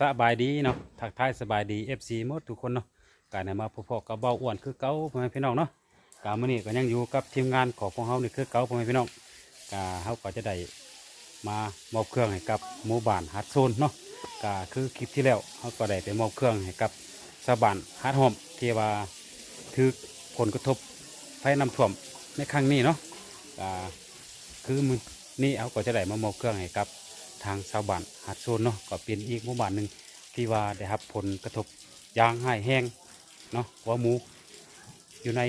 สบายดีเนาะทักทายสบายดี FC หมดทุกคนเนาะการนมาพบๆกับเบาอ้วนคือเก่าพ่อแม่พี่น้องเนาะการมื้อนี้ก็ยังอยู่กับทีมงานของพวกเฮานี่คือเก่าพ่อแม่พี่น้องกาเฮาก็จะได้มามอบเครื่องให้กับหมู่บ้านฮัดโซนเนาะกาคือคลิปที่แล้วเฮาก็ได้ไปมอบเครื่องให้กับชาวบ้านฮัดหอมที่ว่าถือผลกระทบไฟน้ำท่วมในครั้งนี้เนาะกาคือมื้อนี้เฮาก็จะได้มามอบเครื่องให้กับ ทางชาวบ้านหาดโซนเนาะก็เป็นอีกหมู่บ้านหนึ่งที่ว่าได้รับผลกระทบยางหายแห้งเนาะหัวหมูอยู่ใน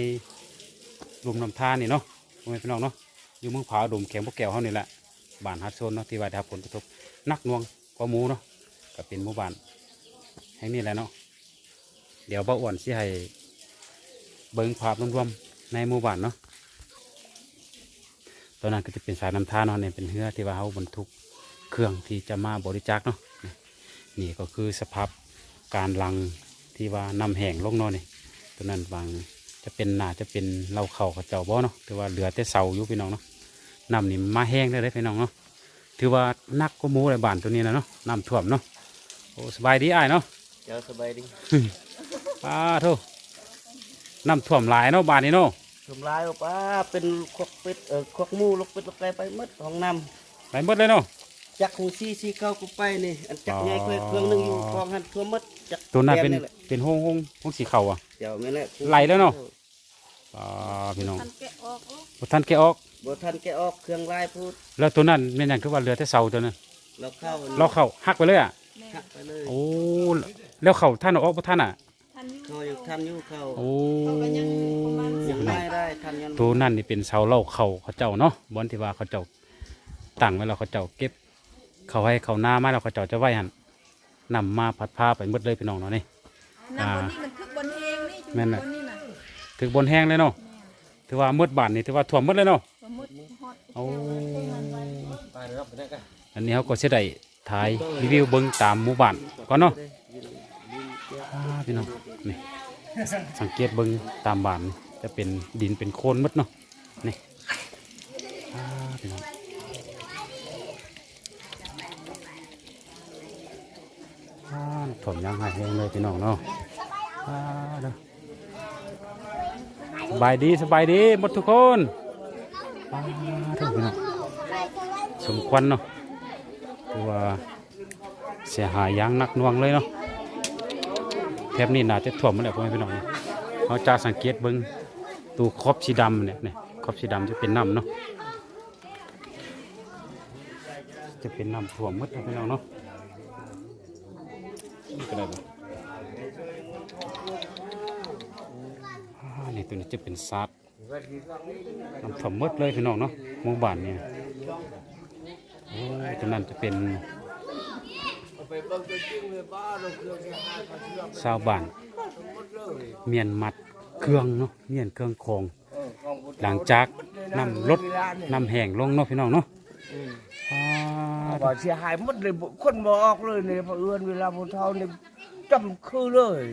หลุมน้ำทานนี่เนาะพ่อแม่พี่น้องเนาะอยู่เมืองผาดมแข็งพวกแก้วเฮานี่แหละบ้านหาดโซนเนาะที่ว่าได้รับผลกระทบนักนวงหัวหมูเนาะก็เป็นหมู่บ้านแห่งนี้แหละเนาะเดี๋ยวบ่าอ้วนสิให้เบิ่งภาพรวมๆในหมู่บ้านเนาะตอนนั้นก็จะเป็นสายน้ำทานเนาะเนี่ยเป็นเรือที่ว่าเฮาบรรทุก เครื่องที่จะมาบริจาคเนาะนี่นี่ก็คือสภาพการลังที่ว่านำแห่งลงเนาะนี่ตัวนั้นบางจะเป็นหนาจะเป็นเหล่าเข่าเขาเจ้าบ่เนาะถือว่าเหลือแต่เสาอยู่พี่น้องเนาะน้ำนี่มาแห้งได้เลยพี่น้องเนาะถือว่านักก็หมูในบ้านตัวนี้นะเนาะน้ำท่วมเนาะโอ้สบายดีอ้ายเนาะเจ้าสบายดีป้าโทน้ำท่วมหลายเนาะบ้านนี้เนาะทำลายออกป้าเป็นควักเป็ดเออควักหมูลูกเป็ดลูกไก่ไปหมดห้องน้ไปหมดเลยเนาะำ จักรหูซี่ซี่เข้ากูไปนี่อันจักรอ๋อใหญ่เคยเครื่องหนึงอยู่กองหันทั่วหมดจักรตัวนั้นเป็นแก้มแหละเป็นห้องห้องห้องสีเข่าอะเจ้าไม่นแหละไหลแล้วเนาะป้าพี่น้องทันแกะออกแล้วบ่ท่านแกะออก บ่ทันแกะออกเครื่องลายพูดแล้วตัวนั้นเป็นอย่างคือว่าเหลือแต่เสาตัวนั้นเราเข้าเราเข่าหักไปเลยอะ แม่หักไปเลยโอ้แล้วเข่าท่านเอาออกบ่ท่านอะ ทันอยู่เข้าอยู่ทันอยู่เข้าโอ้ เขาก็ยังประมาณสิยับงไร่ไม่ได้ทันยันตัวนั่นนี่เป็นเสาเล่าเข่าเขาเจ้าเนาะบอนที่ว่าเขาเจ้าตั้งไว้แล้วเขาเจ้าเก็บ เขาให้เขาหน้ามาแล้วเขาเจ้าจะไว้หันนำมาพัดพาไปหมดเลยพี่น้องเนาะนี่ น้ำบนนี้มันคือบนเองนี่แม่นน่ะบนนี่น่ะถึงบนแห้งเลยเนาะแม่ถือว่าหมดบ้านนี่ถือว่าท่วมหมดเลยเนาะสมมติฮอดโอ้ไปรับไปได้กันอันนี้เขาก็จะได้ถ่ายรีวิวเบิ้งตามหมู่บ้านก่อนเนาะอ่าพี่น้องนี่สังเกตเบิ้งตามบ้านนี่จะเป็นดินเป็นโคลนหมดเนาะนี่อ่าพี่น้องอ่า ถมยังหายแห้งเลยพี่น้องเนาะสบายดีสบายดีหมดทุกคนอ่าเด้อพี่น้องสมควรเนาะคือว่าเสียหายยางนักหน่วงเลยเนาะแถบนี้น่าจะท่วมหมาแล้วพ่อแม่พี่น้องเนี่ยเขาจะสังเกตเบิ้งตูครอบสีดำเนี่ยเนี่ยครอบสีดำจะเป็นน้ำเนาะจะเป็นน้ำท่วมมดพี่น้องเนาะ ก็ได้นี่ตัวนี้จะเป็นซัดน้ำท่วมมดเลยพี่น้องเนาะหมู่บ้านเนี่ยโอ้ยตรงนั้นจะเป็นชาวบ้านเมียนมัดเครื่องเนาะเมียนเครื่องคองหลังจากนำรถนำแห่งลงเนาะพี่น้องเนาะ ว่าเสียหายหมดเลยบ่คนบออกเลยเนี่ยเพราะเอื้อนเวลาพวกเท่านี่จำคือเลย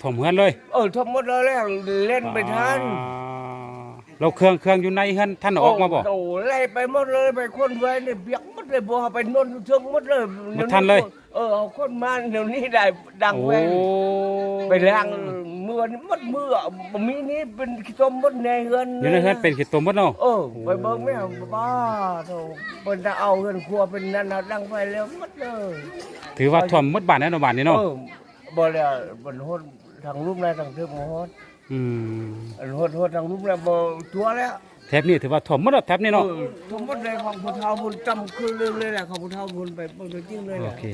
ถ่วมเฮือนเลย เออทั้งหมดเลยแล้วเล่นไปทันอ่าเราเครื่องเครื่องอยู่ในเฮือนท่านเอาออกมาบ่โอ้ไล่ไปหมดเลยไปคนไว้เนี่ยเบียกหมดเลยบ่เอาไปนนเชิงหมดเลยบ่ทันเลย เออเอาคนมาเดี๋ยวนี้ได้ดังโอ้ไว้ไปล้าง มือนี่หมดมือบ่มีนี่เป็นขี้ต้มหมดในเฮือนอยู่ในเฮือนเป็นขี้ตัวมดเนาะเออไปเบิ่งแม่บ้าโธ่เพิ่นจะเอาเฮือนครัวเป็นนั่นน่ะดังไฟแล้วหมดเลยถือว่าถ่วมหมดบ้านแล้วเนาะบ้านนี้เนาะเออบ่แล้วบนโหดทางรูปแล้วทางเทือกบ่โหดอืมอันโหดโหดทางรูปแล้วบ่ตัวแล้วแถบนี้ถือว่าถ่วมหมดแล้วแถบนี้เนาะเออทั้งหมดเลยของผู้เฒ่าผู้จำคือเรื่องเลยแหละของผู้เฒ่าผู้ไปเบิ่งตัวจริงเลยแหโอละเค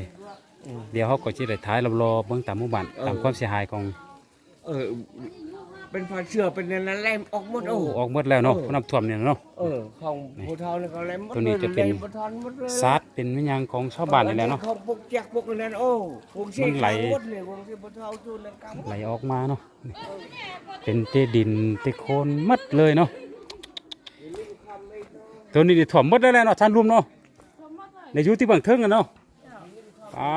เดี๋ยวเขาก็จะได้ท้ายเรารอเบิ่งตามหมู่บ้านเออตามความเสียหายของ เออ เป็นผ้าเชื่อเป็นอันนั้นแหลมออกหมดโอ้ โอ้ออกหมดแล้วเนาะเออ น้ำท่วมเนี่ยเนาะ เออ ของผู้เฒ่าเนี่ยเขาแหลมหมดตัวนี้จะเป็น ลยบ่ทันหมดเลยซาดเป็นวิญญาณของชาวบ้านนี่แหละเนาะของพวกแจกพวกนั้นโอ้พวกที่มันไหลหมดเลยพวกที่ผู้เฒ่าจูนนั่นกำไหลออกมาเนาะนี่เป็นเตดินเตโคนหมัดเลยเนาะตัวนี้ดิถ่วมหมดแล้วแหละเนาะท่านรุมเนาะในอยุที่บางเทิงกันเนาะอ่า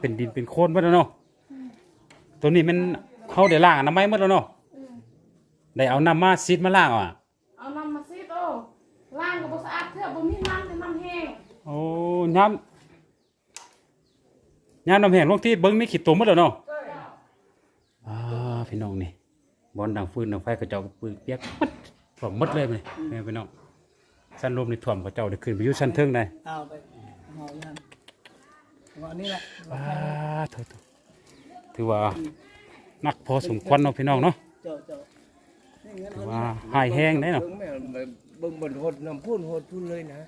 เป็นดินเป็นโคนหมดแล้วเนาะตัวนี้มัน เขาได้ล่างอน้ำไม้หมดแล้วเนาะได้เอาน้ำมาซีดมาล่างเอาอะเอาน้ำมาซีดโอ้ล้างก็บ่สะอาดเถอะบ่มีน้ำแต่น้ำแห้งโอ้ย้ำยามน้ำแห้งลงที่เบิ่งมีขีดตัวหมดแล้วเนาะอ่าพี่น้องนี่บอลดังฟืนดังไฟกระเจ้าปืนเปียกมัดถ่วมหมดเลยนี่แม่พี่น้องชั้นลมนี่ถ่วมกระเจ้าได้ขึ้นไปอยู่ชั้นเทิงได้ เอาไปห่อยันวันนี้แหละอ่าโถโถถือว่า นักพอสมควรเนาะพี่น้องเนาะเจ้าเจ้านี่งั้นถือว่าหายแห้งได้เนาะเบิ่งแม่เบิ่งบนหดน้ำพุ่นหดพุ่นเลยนะ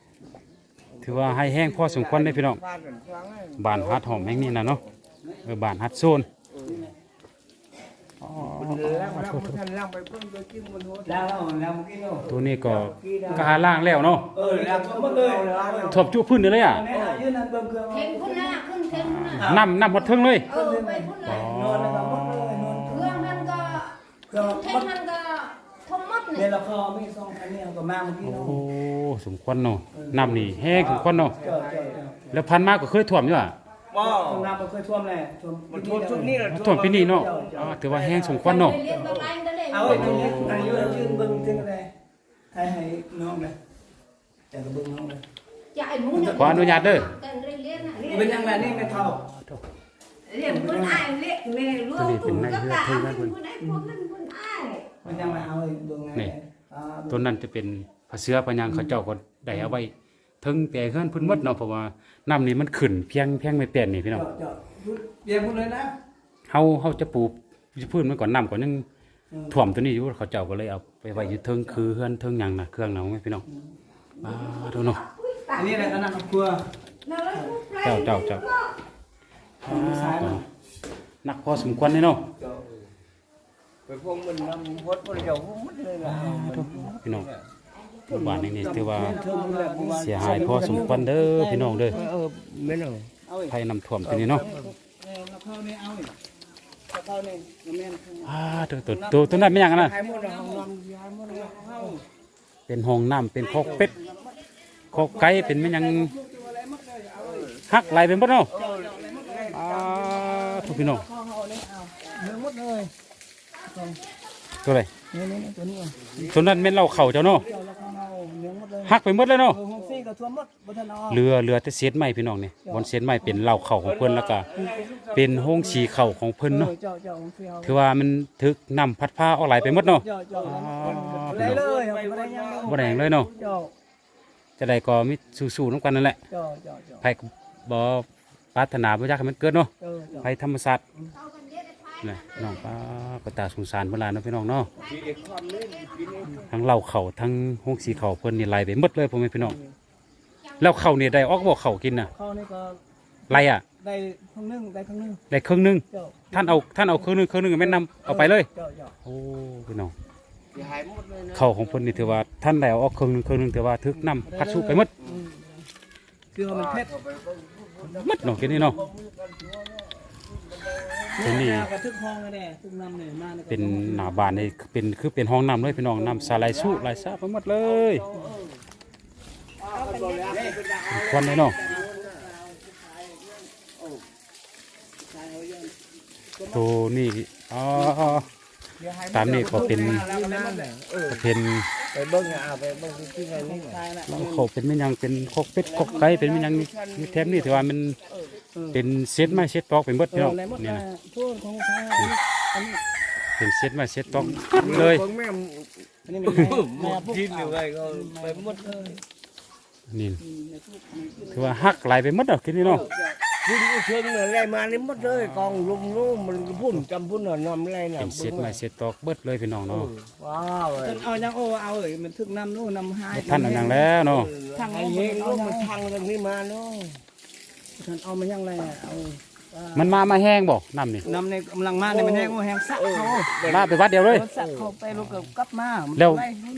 ถือว่าหายแห้งพอสมควรได้พี่น้องฟาดกันฟังให้บานฮัดหอมแห่งนี้นะเนาะเออบานฮัดโซนอ๋อมันล่างล่างมันทันล่างไปเพิ่งไปกินบนหดล่างแล้วเมื่อกี้เนาะตัวนี้ก็กาล่างแล้วเนาะเออล่างก็หมดเลยล่างเลยทบจุพื้นเลยอะยืนนั่นเบิ่งเครื่องเทงพุ่นหน้าขึ้นเทงพุ่นหน้าน้ำน้ำหมดเทิงเลย ก็เทหมงดมันก็ทมมดเดี๋นี่ยวเราคอไม่ซองอันนี้ก็มาเมื่อกี้โอ้เนาะสมควรเนาะน้ำนี่แห้งสมควรเนาะเจ้าเจ้าเจ้าแล้วพันมากก็เคยท่วมอยู่อะว้าวน้ำมันเคยท่วมแหละท่วมมันท่วมชุดนี้แหละท่วมปีนี้เนาะอ่าถือว่าแห้งสมควรเนาะ เรียนกับไรก็เลยเอาไอ้ตรงนี้อายุยืนเบิ่งถึงอะไรให้ให้น้องเลยแต่ก็เบิ่งน้องเลยจะไอ้หมูเนี่ยขออนุญาตเด้อกันเรียนเรียนน่ะเป็นยังไงนี่ไม่เท่า เรียนพุ่นอ้ายเรียกแม่รู้ตัวนี้เป็นในเรือเทิงนะพุ่เพิ่นนอ้ายพุ่นนั่นพุ่นอ้ายมันยังไงเอาไอ้เบิ่งไงนี่อ่าตัวนั้นจะเป็นพระเสือพะยังเขาเจ้าก็ได้เอาไว้เทิงแต่เฮือนเพิ่นหมดเนาะเพราะว่าน้ำนี่มันขึ้นเพียงเพียงไม่เปลี่ยนนี่พี่น้องเจาะเจาะเดี๋ยวพูดเลยนะเฮาเฮาจะปลูกพืชมันก่อนน้ำก่อนยังถ่วมตัวนี้อยู่เขาเจ้าก็เลยเอาไปไว้อยู่เทิงคือเฮือนเทิงหยังน่ะเครื่องน่ะแม่พี่น้องอ่าดูเนาะอันนี้แหละก็นั่งครัวเจ้าเจ้าเจ้า อ่านักพอสมควรเลยเนาะเจาะไปพวกมันนำพดพวกเจ้าพวกมันเลยล่ะพี่น้องบ้านนี้นี่ถือว่าเทิงเลยประมาณเสียหายพอสมควรเด้อพี่น้องเด้อเออไม่เอาภัยน้ำท่วมตัวนี้เนาะเอาเข้านี่เอาอีกเอาเข้านี่แม่นอ่าตัวตัวตัวตัวนั้นเป็นหยังอะนะหายหมดแล้วห้องนำยายหมดแล้วเข้าเป็นห้องน้ำเป็นคอกเป็ดคอกไก่เป็นแม่นหยังหักไหลไปหมดเนาะอ่า ทุกพี่น้องเนื้อหมดเลยตัวไหนนี่นี่ตัวนี้ตัวนั้นแม่นเราเข่าเจ้าเนาะเจ้าแล้วก็เอาเนื้อหมดเลยหักไปหมดเลยเนาะเออห้องซี่ก็ท่วมหมดบ่ทันเอาเรือเรือแต่เศษไม้พี่น้องนี่บนเศษไม้เป็นเหล่าเข่าของเพิ่นแล้วก็เป็นห้องสีเข่าของเพิ่นเนาะเจ้าเจ้าห้องซี่เอาถือว่ามันถึกนำพัดผ้าออกไหลไปหมดเนาะเจ้าเจ้าบ่ได้เลยเอาบ่ได้ยังบ่ได้หยังเลยเนาะเจ้าจะได้ก็มีสู้ๆนํกันนั่นแหละเจ้าเจ้าเจ้าไผก็บ่ ปรารถนาบ่อยากให้มันเกิดเนาะเจ้าเจ้าไผธรรมศาสตร์นี่น้องป้าก็ตาสงสารเพิ่นหลายเนาะพี่น้องเนาะทั้งเหล่าเข่าทั้งห้องสีเข่าเพิ่นนี่ไหลไปหมดเลยพ่อแม่พี่น้องแล้วเข่านี่ได้ออกบ่เข่ากินน่ะเข้านี่ก็ไหลอะ ได้ครึ่งนึงได้ครึ่งนึงได้ครึ่งหนึงเจ้าท่านเอาท่านเอาครึ่งหนึงครึ่งหนึงแม่นำเอาไปเลย เจ้าเจ้าโอ้พี่น้องหายหมดเลยนะเข่าของเพิ่นนี่ถือว่าท่านได้เอาออกครึ่งหนึงครึ่งหนึงถือว่าถึกน้ำพัดสู้ไปหมดคือมันเผ็ดห มดเนาะกินนี่เนาะทีนี่กระทึกห้องแน่ทึกน้ำเนี่ยมาเป็นหน้าบ้านนี่เป็นคือเป็นห้องน้ำเลยพี่น้องน้ำสาไหลายสู้ไหลายซาไปหมดเลยควันเลยเนาะตัวนี่อ๋อ ตามนี่ก็เป็นก็เป็นไปเบิ้งอะไปเบิ้งที่ไหนนี่ใช่ละเขาเป็นไม่ยังเป็นคอกเป็ดคอกไก่เป็นไม่ยังนี่นี่แทมนี่ถือว่ามันเป็นเซตไม้เซตตอกเป็นเบิดเอพี่อน้องอะไรหมดนี่นะนะพวกของใช้อันนี้เป็นเซตไม้เซตตอกเลยแม่อันนี้มันแม่พวกกินอยู่ไงก็ไปหมดเลยนี่ถือว่าหักไหลไปหมดอะกินนี่เนาะ พุ่นเชิงอะไรมานี่หมดเลย กองลุมนู่นมันพุ่นจำพุ่นนำอะไรน่ะเป็นเซตไม้เซตตอกเบิดเลยพี่น้องเนาะว้าวเอายังโอ้เอาเอ้ยมันทึกน้ำนู่นน้ำหายท่านเอาอย่างแล้วเนาะทางไอ้เฮงลูกมันทางตรงนี้มาเนาะท่านเอามายังไรเอามันมามาแห้งบ่น้ำนี่น้ำในกำลังมาในมันแห้งว่าแห้งสักเขาลาไปวัดเดียวเลยสักเขาไปลูกกับกลับมาแล้ว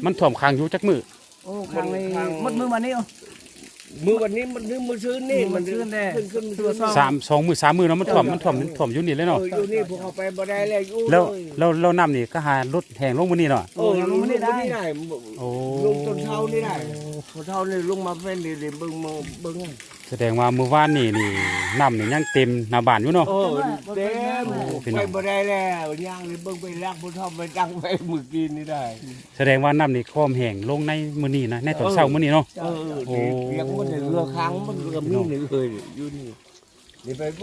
มันถ่วมค้างอยู่จักมือโอ้ครั้งนี้มดมือมานี่ มือวันนี้มันมือมือซื้อนี่มันซื้อแน่ขึ้นขึ้นตัวซองสามสองมือสามมือเนาะมันถ่วมมันถ่วมมันถ่วมอยู่นี่เลยเนาะอยู่นี่พวกเขาไปบ่ได้เลยอยู่แล้วแล้วแล้วน้ำนี่ก็หาลดแห้งลงมื้อนี้เนาะโอ้ลุงไม่ได้โอ้ลุงต้นเท้านี่ได้ ต้นเท้านี่ลุงมาเป็นเดี๋ยวเบิ่งมาเบิ่งแสดงว่ามื้อวานนี่นี่น้ำนี่ยังเต็มหน้าบ้านอยู่เนาะ โอ้เต็มพี่น้ไปอง บ่ได้แล้วย่างนี่เบิ่งไปรักบ่ทอไปตั้งไปมือกินนี่ได้ แสดงว่าน้ำนี่คอมแห้งลงในมื้อนี้นะในตอนเช้ามื้อนี้เนาะ เออโอ้เปียกมันเรือค้างมันเรือมีนี่เลยอยู่นี่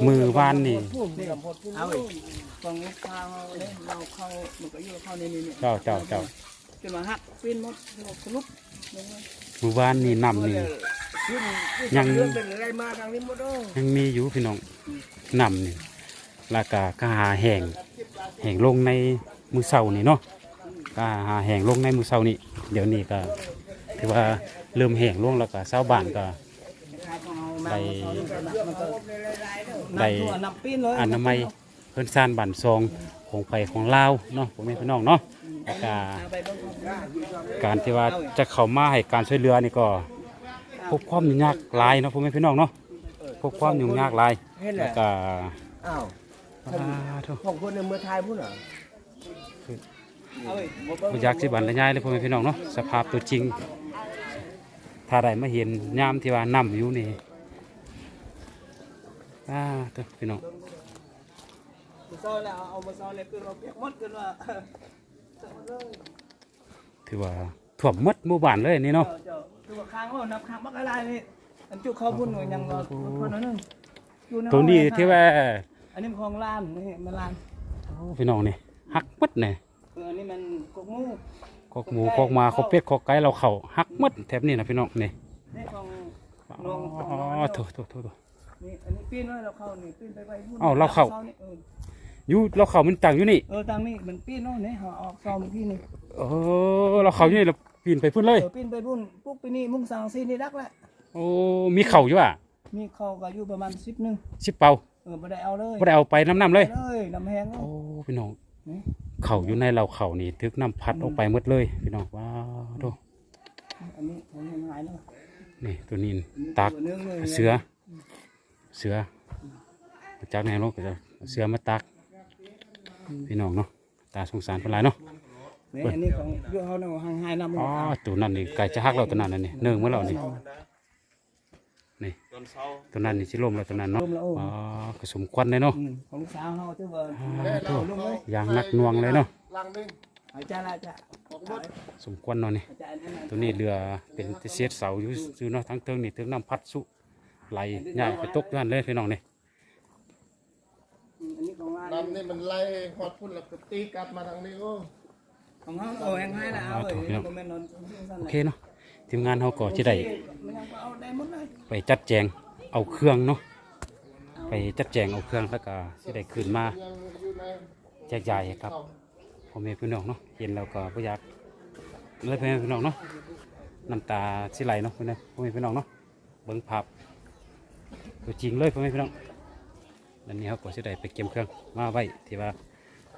มือวานนี่เอาอีกฟังลูกค้าเขาเนี่ยเราเข้ามันก็อยู่เข้าในนี่นี่เจ้าเจ้าเจ้าจะมาหักปิ้นหมดสรุปลง มามือวานนี่นำนี่ขึ้นยัง เรื่องเป็นอะไรมาทางนี้หมดเด้อยังมีอยู่พี่น้องนำนี่แล้วก็กหาแห้งแห้งลงในมือเสานี่เนาะกหาแห้งลงในมือเสานี่เดี๋ยวนี้ก็ถือว่าเริ่มแห้งลงแล้วก็ชาวบ้านก็ได้ได้น้ำปิ้นเลย อนามัยเพิ่นซานบันซองของไปของลาวเนาะผมไม่พี่น้องเนาะ แล้วก็การที่ว่าจะเข้ามาให้การช่วยเหลือนี่ก็พบความยุ่งยากหลายเนาะผมไม่พี่น้องเนาะพบความยุ่งยากหลายเห็นแหแล้ละวก็อ้าวอ่าโถ่ของคนในเมืองไทยพุ่นเหรอบ่อยากสิบันละยายเลยพ่อแม่พี่น้องเนาะสภาพตัวจริง ถ้าได้มาเห็นยามที่ว่านํอยู่นี่อ่าเด้อพี่น้องมาซ้อแล้วเอามาซ้อเลยคือเราเปียกหมดกันว่า ถือว่าท่วมหมดหมู่บ้านเลยนี่เนาะเจ้าคือว่าค้างว่านับค้างมักอะไรนี่อันจุกเข้าพุ่นหน่อยยังรอคนนั้นนึงอยู่ใตัวนี้ห้องที่ว่าอันนี้มันของลานนี่มันลานโอ้พี่น้องนี่หักหมดเนี่ยคืออันนี้มันกกงูคอกหมูคอกหมาคอกเป็ดคอกไก่เราเข่าหักหมดแถบนี้นะพี่น้องนี่นี่ของอ๋อโถโถโถโถนี่อันนี้ปีนไว้เราเข้านี่ปีนไปไปพุ่นอ้าวเราเข้านี่เอออยู่เราเข่ามันตั้งอยู่นี่ เออทางนี้มันปีนเนาะนี่หาออกซอมพี่นี่เออเราเข่าอยู่นี่เราปีนไปพุ่นเลย เออปีนไปพุ่นปุ๊บไปนี่มุ่งสังซีนี่รักละโอ้มีเข่าอยู่อะมีเข้าก็อยู่ประมาณสิบหนึ่งสิบเป่าเออไม่ได้เอาเลยไม่ได้เอาไปน้ำน้ำเลยเลยน้ำแห้งเนาะโอ้พี่น้องนี่เข่าอยู่ในเราเข่านี่ทึกน้ำพัดออกไปหมดเลย พี่น้องว้าวโถอันนี้ของยังหายเนาะนี่ตัวนี้ตักตัวนึงเลยเสือ เสือจากไหนลูกจะเสือมาตัก พี่น้องเนาะตาสงสารเป็นไรเนาะนี่อันนี้ของอยู่เฮาเนาะห่างหายน้ำอ๋อตัวนั้นนี่ไก่จะหักเราตัวนั้นน่ะนี่เนื่องเมื่อเรานี่นี่ตัวนั้นนี่ชิลมเราตัวนั้นเนาะลมแล้วโอ้อ๋อผสมควันเลยเนาะอืมของลูกสาวเฮาเจ้าว่าอ่าโถ่ลงเลยอย่างหนักหน่วงเลยเนาะหายใจละจ้ะสมควันเนาะนี่หายใจอันนั้นตัวนี้เรือเป็นเศษเสาอยู่อยู่เนาะทั้งเทิงนี่เทิงน้ำพัดสุไหลใหญ่ไปตกด้านเลยพี่น้องนี่ อืมอันนี้ของว่า น้ำนี่มันไล่ฮอดพุ่นแล้วก็ตีกลับมาทางนี้โอ้ของเฮาเอาแห้งให้ละเอาเอ้ยบ่แม่นนอนสั้นโอเคเนาะทีมงานเขาก็จะได้มันยังเอาได้หมดเลยไปจัดแจงเอาเครื่องเนาะไปจัดแจงเอาเครื่องแล้วก็จะได้ขึ้นมาแจกจ่ายให้ครับพ่อแม่พี่น้องเนาะเห็นแล้วก็บ่อยากเลยพ่อแม่พี่น้องเนาะน้ำตาสิไหลเนาะพ่อแม่พี่น้องเนาะเบิ่งภาพตัวจริงเลยพ่อแม่พี่น้อง อันนี้เขาก็จะได้ไปเก็บเครื่องมาไว้ที่ว่า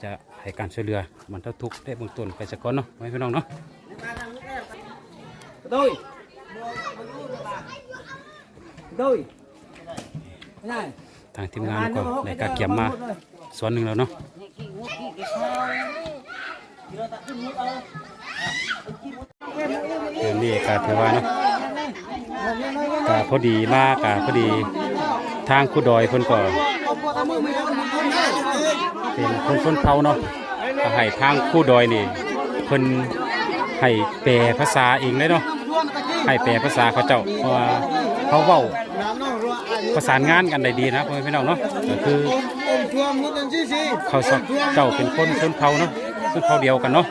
จะให้การช่วยเหลือมันเท่าทุกข์ได้เบื้องต้นไปสักก่อนเนาะพ่อแม่พี่น้องเนาะ Tôi. Tôi. Này. ทางทีมงานก็ได้กาเก็บมาส่วนหนึ่งแล้วเนาะเดือนนี้ก็ถือว่าเนาะกาพอดีมากกาพอดีทางคูดอยเพิ่นก็ เป็นคนชนเผ่าเนาะก็ให้ทางคู่ดอยนี่เพิ่นให้แปลภาษาเองเลยเนาะให้แปลภาษาเขาเจ้าเพราะว่าเขาเว้าประสานงานกันได้ดีนะพ่อแม่พี่น้องเนาะก็คือเขาเจ้าเป็นคนชนเผ่าเนาะชนเผ่าเดียวกันเนาะ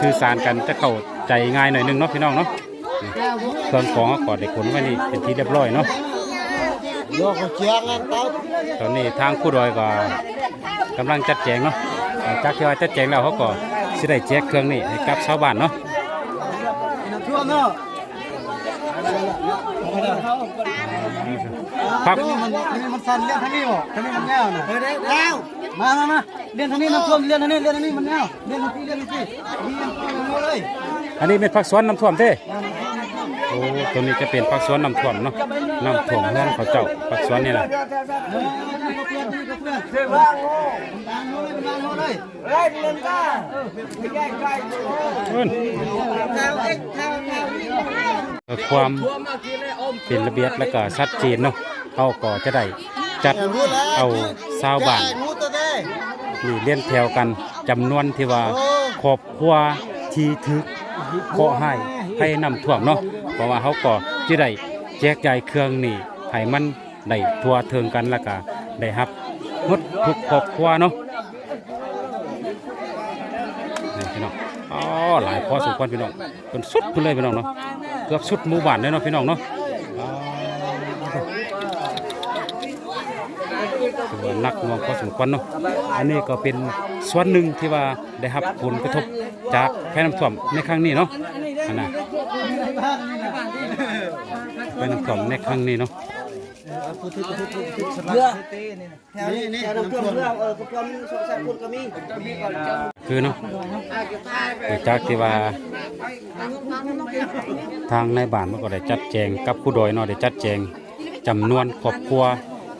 สื่อสารกันจะเข้าใจง่ายหน่อยนึงเนาะพี่น้องเนาะเครื่องของเขาก็ได้ขนไว้นี่เป็นที่เรียบร้อยเนาะ ต้าตอนนี้ทางผู้ดอยก็กำลังจัดแจงเนาะหลังจากที่ว่าจัดแจงแล้วเขาก็สิได้แจกเครื่องนี้ให้กับชาวบ้านเนาะ Thua nó. พักมันมันสั่นเลี้ยนทางนี้บ่ทางนี้มันแนวน่ะเออได้แล้วมามามาเลี้ยนทางนี้น้ำท่วมเลี้ยนทางนี้เลี้ยนทางนี้มันแนวเลี้ยนทางนี้เลี้ยนทางนี้นี่ยังเอาเลยอันนี้เป็นผักสวนน้ำท่วมเด้โอ้ตัวนี้จะเป็นผักสวนน้ำท่วมเนาะ น้ำท่วมเฮือนเขาเจ้าผักสวนนี่แหละเออนี่ก็เพื่อนนี่ก็เพื่อนเสียว่างโง่วางโง่เลยวางโง่เลย Lên lên ta. Cái cái cái. เพิ่น Theo cái theo theo. เพื่อความเป็นระเบียบและก็ชัดเจนเนาะเขาก็จะได้จัดเอาชาวบ้านงูตัวเด้นี่เลี้ยนแถวกันจำนวนที่ว่าครอบครัวที่ถึกเคาะให้ให้นำท่วมเนาะเพราะว่าเขาก็จะได้ แจกจ่ายเครื่องนี่ให้มันได้ทั่วถึงกันแล้วก็ได้รับหมดทุกครอบครัวเนาะนี่พี่น้องอ๋อหลายพอสมควรพี่น้องเป็นสุดไปเลยพี่น้องเนาะเกือบสุดหมู่บ้านเลยเนาะพี่น้องเนาะถือว่าหนักหน่วงพอสมควรเนาะอันนี้ก็เป็นส่วนหนึ่งที่ว่าได้รับผลกระทบจากแพ้น้ำท่วมในครั้งนี้เนาะอันน่ะ แพ้น้ำท่วมในครั้งนี้เนาะเรือแถวนี้นี่แถวน้ำท่วมเรือเออกระพรสงสารคนก็มีคือเนาะเกิดจากที่ว่า ทางในบ้านมันก็ได้จัดแจงกับผู้โดยเนาะได้จัดแจงจำนวนครอบครัว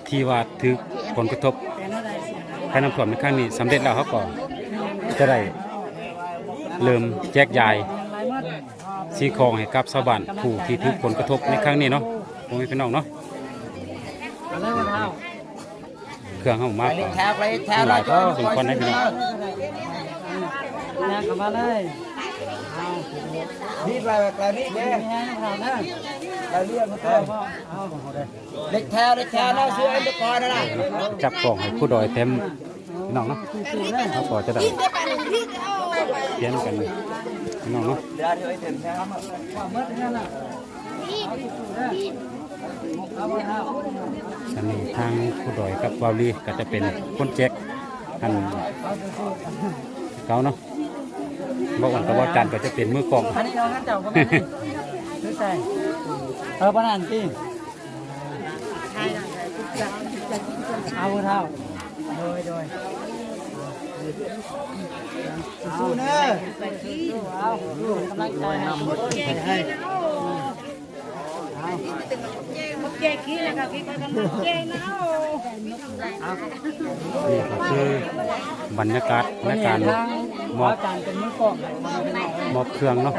ที่ว่าถือผลกระทบภายน้ำท่วมในครั้งนี้สำเร็จแล้วเขาก็จะได้เริ่มแจกจ่าย สิ่งของให้กับชาวบ้านผู้ที่ถือผลกระทบในครั้งนี้เนาะพ่อแม่พี่น้องเนาะเครื่องเข้ามากหลายก็สมควรได้พี่น้องกลับมาเลยนี่ไปแบบนี้เด้เราเรียกมาเติมเด็กแถวเด็กแถวนะซื้อไอ้ตะกอนนะจับกล่องให้ผู้โดยเต็มน้องเนาะเขาก็จะได้เปลี่ยนกัน พี่น้องเนาะอันนี้ทางผู้โดยกับวาวลีก็จะเป็นคนแจ็คอันเขาเนาะบอกว่ากับว่าจันก็จะเป็นมือกองอันนี้เราขั้นเจ้าก็ไมาซื้ใส่เออปนันตีเอาเท่าโดยโดย สู้เนอะเอาลูกกำลังใจให้นี่ก็คือบรรยากาศในการมอบจานเป็นมือกองมอบเครื่องเนาะ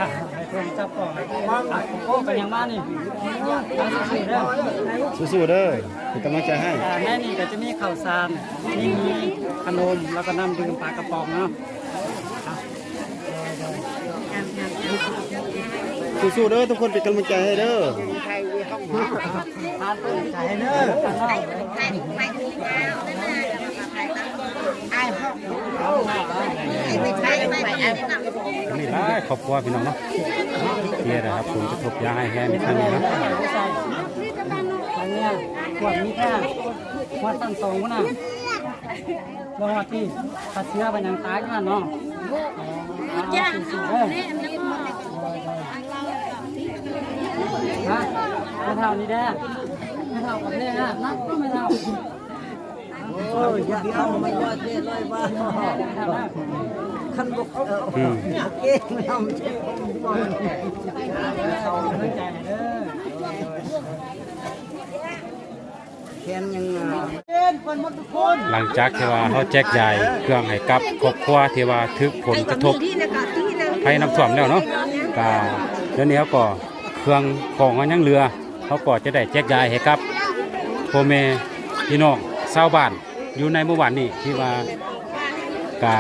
เครื่องจับกล่องโอ้เป็นยังมานี่สู้ๆเด้อสู้ๆเด้อเป็นกำลังใจให้แม่นี่ก็จะมีข้าวสารมีขนมแล้วก็น้ำดื่มปลากระป๋องเนาะ สู้ๆเด้อทุกคนเป็นกำลังใจให้เด้อทานเพื่อใจเด้ออันนี้ได้ครอบครัวพี่น้องเนาะเที่ได้รับผลกระทบยาให้แห้ในครั้งนี้นะใส่อันนี้ขวดมีแค่ขวดตั้งสองนน่ะลงมาที่ตัดเชื้อไปยังตายกันเนาะจ้าะไม่เท่านี้แด้ไม่เท่ากับเนี่ยนะนับก็ไม่เท่าโอ้ยเดียวมันว่าเจ๊ร้อยบาทขันบกเอออืมเอ๊ะไม่ทำเจ๊เอาเรื่องใจเด้อแค่ยังหลังจากเทวาเขาแจกจ่ายเครื่องให้กับครอบครัวเทวาถึกผลกระทบภัยน้ำท่วมแล้วเนาะก็เดี๋ยวนี้เขาก็ รื่องของเขายังเหลือ เขาก็จะได้แจกจ่ายให้กับพ่อแม่พี่น้องชาวบ้านอยู่ในหมู่บ้านนี้ที่ว่ากา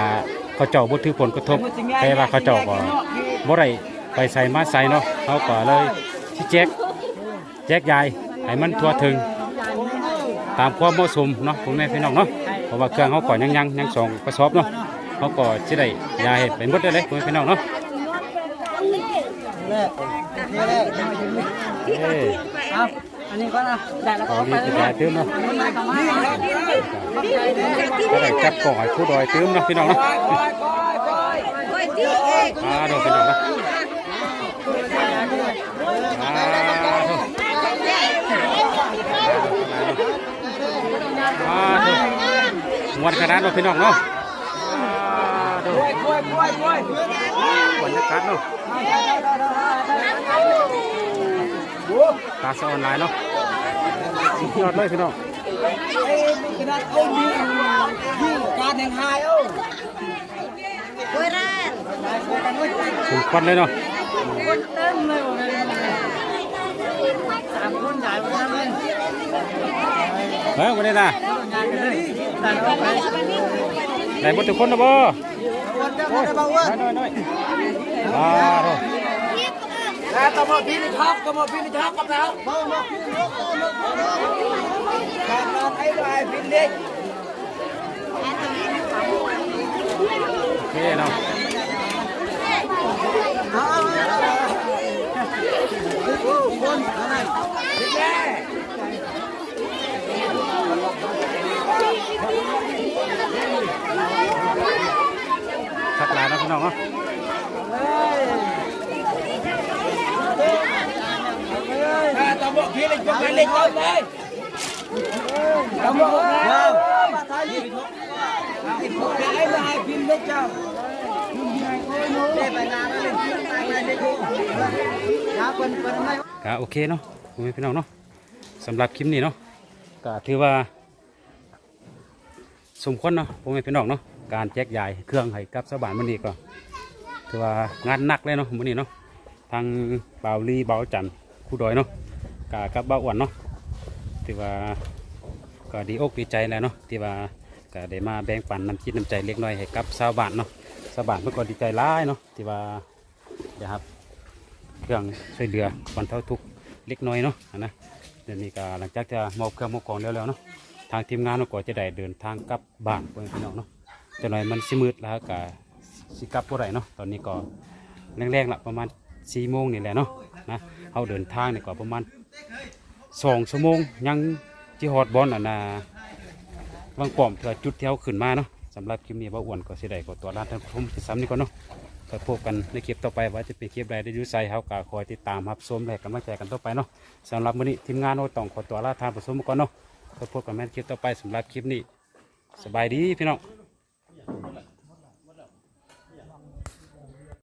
เขาเจ้าบ่ถือผลกระทบแต่ว่าเขาเจ้าก็บ่ได้ไปใส่มาใส่เนาะเขาก็เลยที่แจกแจกจ่ายให้มันทั่วถึง ตามความเหมาะสมเนาะพ่อแม่พี่น้องเนาะเพราะว่าเครื่องเขาก่อนยังยังยังสองกระสอบเนาะเขาก็จะได้ยาเห็ดไปหมดได้เลยพ่อแม่พี่น้องเนาะ เอ้ยเอาอันนี้ก็นะได้แล้วขก็อไปรีบเลยจะตื้มเนาะมันมาประมาณขอบใจเด้อก็ได้จับกล่องให้ผู้ดอยตื้มเนาะพี่น้องเนาะอ่าเดี๋ยวพี่น้องเนาะอ่าเดี๋ยวอ่าเดี๋ยวมวนขนาดเนาะพี่น้องเนาะอ่าเดี๋ยวบรรยากาศเนาะ ตาสะออนไลน์เนาะสุดยอดเลยพี่น้องขนาดเอาดียิ่งการแห่งหายเอ้าสุดควันเลยเนาะคนเต็มเลยบอกเลยสามคนใหญ่มาทำเลยเฮ้ยวันนี้นะงานกันเลยแต่เราไปได้หมดทุกคนนะบ่วันจะมาได้บ้า แล้วตมอพี่นี่ทับตมอพี่นี่ทับกับเราตมอพี่นี่ทับตมพี่นี่ทับการไอ้ไรยพี่เล็กนี่เนาะคนอาไรพี่แกทักลายนะพี่น้องเนาะ Tao một pin. Cái ấy là hai pin đấy chào. Để bài nào nó lên pin tay này đi. Ra quần quần này. ก็โอเคเนาะพ่อแม่พี่น้องเนาะสำหรับคลิปนี้เนาะก็ถือว่า สมควรเนาะพ่อแม่พี่น้องเนาะการแจกจ่ายเครื่องให้กับชาวบ้านมื้อนี้ก็ถือว่างานหนักเลยเนาะมื้อนี้เนาะ ทางเบาลีเบาจันท์ครูดอยเนาะกากับเบาอ้วนเนาะถือว่าก็ดีอกดีใจแล้วเนาะที่ว่าก็ได้มาแบ่งปันน้ำจิตน้ำใจเล็กน้อยให้กับชาวบ้านเนาะชาวบ้านเพิ่นก็ดีใจหลายเนาะที่ว่าได้รับเครื่องช่วยเหลือบรรเทาทุกข์เล็กน้อยเนาะนนะเดี๋ยวนี้ก็หลังจากจะมอบเครื่องมอบของแล้วแล้วเนาะทางทีมงานเราก็จะได้เดินทางกลับบ้านเพื่อนพี่น้องเนาะจะหน่อยมันสิมืดแล้วก็สิกลับบ่ได้เนาะตอนนี้ก็แรงๆละประมาณ สี่โมงนี่แหละเนาะนะเอาเดินทางนี่ก็ประมาณสองชั่วโมงยังที่ฮอดบอลอะนะวางป้อมเพื่อจุดเที่เขาขึ้นมาเนาะสำหรับคลิปนี้ว่าอ้วนก็เสิได้ก็ตัวร้านท่านผู้ชมที่ซ้ำนี่ก่อนเนาะไปพบกันในคลิปต่อไปว่าจะเป็นคลิปใดได้อยูไซเฮาก็คอยติดตามครับชมและกำลังใจกันต่อไปเนาะสำหรับมื้อนี้ทีมงานเราต้องขอตัวลาทางผู้ชมก่อนเนาะไปพบกันแม่นคลิปต่อไปสำหรับคลิปนี้สบายดีพี่น้อง